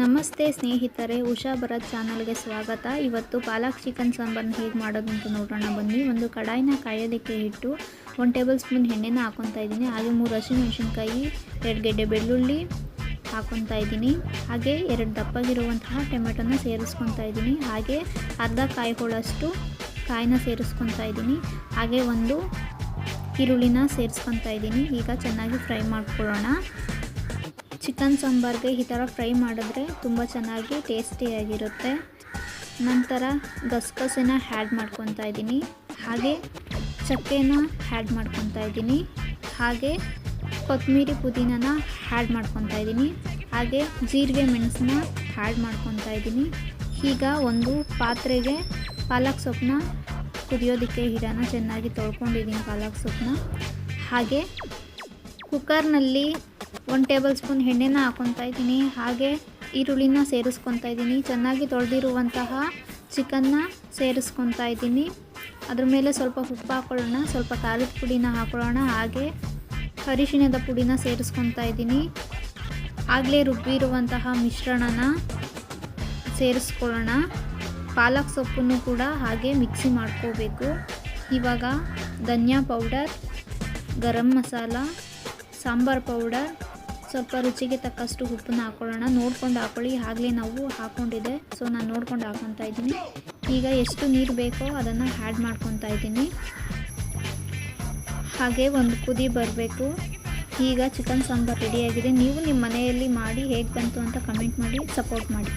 ನಮಸ್ತೆ ಸ್ನೇಹಿತರೆ, ಉಷಾ ಭರತ್ ಚಾನಲ್ಗೆ ಸ್ವಾಗತ. ಇವತ್ತು ಪಾಲಕ್ ಚಿಕನ್ ಸಾಂಬಾರನ್ನ ಹೇಗೆ ಮಾಡೋದು ಅಂತ ನೋಡೋಣ ಬನ್ನಿ. ಒಂದು ಕಡಾಯಿನ ಕಾಯೋದಕ್ಕೆ ಇಟ್ಟು ಒಂದು ಟೇಬಲ್ ಸ್ಪೂನ್ ಎಣ್ಣೆನ ಹಾಕೊತಾ ಇದ್ದೀನಿ. ಹಾಗೆ ಮೂರು ಹಸಿಮೆಣಸಿನ್ಕಾಯಿ ಎರಡು ಗೆಡ್ಡೆ ಬೆಳ್ಳುಳ್ಳಿ ಹಾಕೊತಾ ಇದ್ದೀನಿ. ಹಾಗೆ ಎರಡು ದಪ್ಪಗಿರುವಂತಹ ಟೊಮೆಟೊನ ಸೇರಿಸ್ಕೊತಾ ಇದ್ದೀನಿ. ಹಾಗೆ ಅರ್ಧ ಕಾಯಿಗಳಷ್ಟು ಕಾಯಿನ ಸೇರಿಸ್ಕೊತಾ ಇದ್ದೀನಿ. ಹಾಗೆ ಒಂದು ಈರುಳ್ಳಿನ ಸೇರಿಸ್ಕೊತಾ ಇದ್ದೀನಿ. ಈಗ ಚೆನ್ನಾಗಿ ಫ್ರೈ ಮಾಡ್ಕೊಳ್ಳೋಣ. ಚಿಕನ್ ಸಾಂಬಾರ್ಗೆ ಈ ಥರ ಫ್ರೈ ಮಾಡಿದ್ರೆ ತುಂಬ ಚೆನ್ನಾಗಿ ಟೇಸ್ಟಿಯಾಗಿರುತ್ತೆ ನಂತರ ಗಸಗಸೆನ ಹ್ಯಾಡ್ ಮಾಡ್ಕೊತಾ ಇದ್ದೀನಿ. ಹಾಗೆ ಚಕ್ಕೆನ ಹ್ಯಾಡ್ ಮಾಡ್ಕೊತಾ ಇದ್ದೀನಿ. ಹಾಗೆ ಕೊತ್ತಂಬರಿ ಪುದೀನನ ಹ್ಯಾಡ್ ಮಾಡ್ಕೊತಾ ಇದ್ದೀನಿ. ಹಾಗೆ ಜೀರಿಗೆ ಮೆಣಸನ್ನ ಹ್ಯಾಡ್ ಮಾಡ್ಕೊತಾ ಇದ್ದೀನಿ. ಈಗ ಒಂದು ಪಾತ್ರೆಗೆ ಪಾಲಕ್ ಸೊಪ್ಪನ್ನ ಕುದಿಯೋದಕ್ಕೆ ಹಿಡನ ಚೆನ್ನಾಗಿ ತೊಳ್ಕೊಂಡಿದ್ದೀನಿ ಪಾಲಕ್ ಸೊಪ್ಪನ್ನ. ಹಾಗೆ ಕುಕ್ಕರ್ನಲ್ಲಿ ಒಂದು ಟೇಬಲ್ ಸ್ಪೂನ್ ಎಣ್ಣೆನ ಹಾಕೊತಾ ಇದ್ದೀನಿ. ಹಾಗೆ ಈರುಳ್ಳಿನ ಸೇರಿಸ್ಕೊತಾ ಇದ್ದೀನಿ. ಚೆನ್ನಾಗಿ ತೊಳೆದಿರುವಂತಹ ಚಿಕನ್ನ ಸೇರಿಸ್ಕೊತಾ ಇದ್ದೀನಿ. ಅದ್ರ ಮೇಲೆ ಸ್ವಲ್ಪ ಉಪ್ಪು ಹಾಕೊಳ್ಳೋಣ. ಸ್ವಲ್ಪ ಖಾರದ ಪುಡಿನ ಹಾಕೊಳ್ಳೋಣ. ಹಾಗೆ ಅರಿಶಿಣದ ಪುಡಿನ ಸೇರಿಸ್ಕೊತಾ ಇದ್ದೀನಿ. ಆಗಲೇ ರುಬ್ಬಿರುವಂತಹ ಮಿಶ್ರಣನ ಸೇರಿಸ್ಕೊಳ್ಳೋಣ. ಪಾಲಕ್ ಸೊಪ್ಪನ್ನು ಕೂಡ ಹಾಗೆ ಮಿಕ್ಸಿ ಮಾಡ್ಕೋಬೇಕು. ಇವಾಗ ಧನಿಯಾ ಪೌಡರ್, ಗರಂ ಮಸಾಲ, ಸಾಂಬಾರ್ ಪೌಡರ್ ಸ್ವಲ್ಪ ರುಚಿಗೆ ತಕ್ಕಷ್ಟು ಉಪ್ಪನ್ನ ಹಾಕೊಳ್ಳೋಣ. ನೋಡ್ಕೊಂಡು ಹಾಕೊಳ್ಳಿ. ಆಗಲೇ ನಾವು ಹಾಕೊಂಡಿದೆ. ಸೊ ನಾನು ನೋಡ್ಕೊಂಡು ಹಾಕ್ಕೊತಾ ಇದ್ದೀನಿ. ಈಗ ಎಷ್ಟು ನೀರು ಬೇಕೋ ಅದನ್ನು ಆ್ಯಡ್ ಮಾಡ್ಕೊತಾ ಇದ್ದೀನಿ. ಹಾಗೆ ಒಂದು ಕುದಿ ಬರಬೇಕು. ಈಗ ಚಿಕನ್ ಸಾಂಬಾರ್ ರೆಡಿಯಾಗಿದೆ ನೀವು ನಿಮ್ಮ ಮನೆಯಲ್ಲಿ ಮಾಡಿ ಹೇಗೆ ಬಂತು ಅಂತ ಕಮೆಂಟ್ ಮಾಡಿ ಸಪೋರ್ಟ್ ಮಾಡಿ.